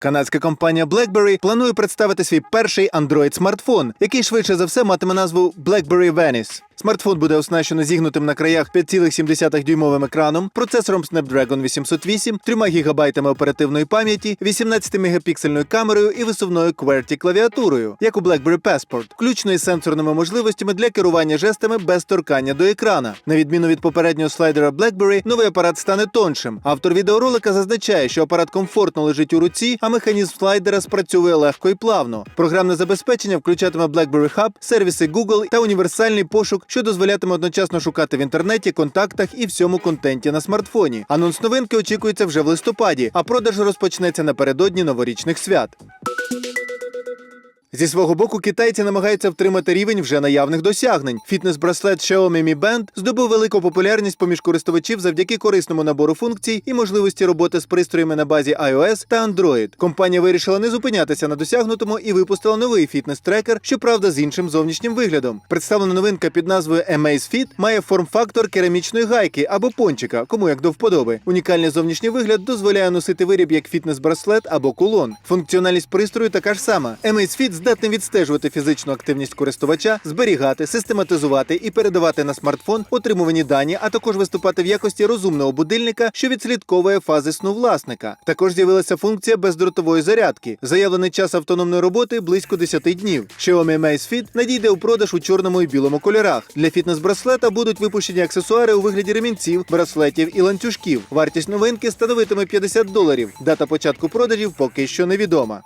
Канадська компанія BlackBerry планує представити свій перший Android-смартфон, який швидше за все матиме назву BlackBerry Venice. Смартфон буде оснащено зігнутим на краях 5,7 дюймовим екраном, процесором Snapdragon 808, 3 ГБ оперативної пам'яті, 18-мегапіксельною камерою і висувною QWERTY клавіатурою, як у BlackBerry Passport, включно із сенсорними можливостями для керування жестами без торкання до екрана. На відміну від попереднього слайдера BlackBerry, новий апарат стане тоншим. Автор відеоролика зазначає, що апарат комфортно лежить у руці, а механізм слайдера спрацьовує легко і плавно. Програмне забезпечення включатиме BlackBerry Hub, сервіси Google та універсальний пошук, що дозволятиме одночасно шукати в інтернеті, контактах і всьому контенті на смартфоні. Анонс новинки очікується вже в листопаді, а продаж розпочнеться напередодні новорічних свят. Зі свого боку, китайці намагаються втримати рівень вже наявних досягнень. Фітнес-браслет Xiaomi Mi Band здобув велику популярність поміж користувачів завдяки корисному набору функцій і можливості роботи з пристроями на базі iOS та Android. Компанія вирішила не зупинятися на досягнутому і випустила новий фітнес-трекер, щоправда, з іншим зовнішнім виглядом. Представлена новинка під назвою Amaze Fit має форм-фактор керамічної гайки або пончика, кому як до вподоби. Унікальний зовнішній вигляд дозволяє носити виріб як фітнес-браслет або кулон. Функціональність пристрою така ж сама. Amaze Fit здатний відстежувати фізичну активність користувача, зберігати, систематизувати і передавати на смартфон отримувані дані, а також виступати в якості розумного будильника, що відслідковує фази сну власника. Також з'явилася функція бездротової зарядки. Заявлений час автономної роботи близько 10 днів. Xiaomi Amaze Fit надійде у продаж у чорному і білому кольорах. Для фітнес-браслета будуть випущені аксесуари у вигляді ремінців, браслетів і ланцюжків. Вартість новинки становитиме 50 доларів. Дата початку продажів поки що невідома.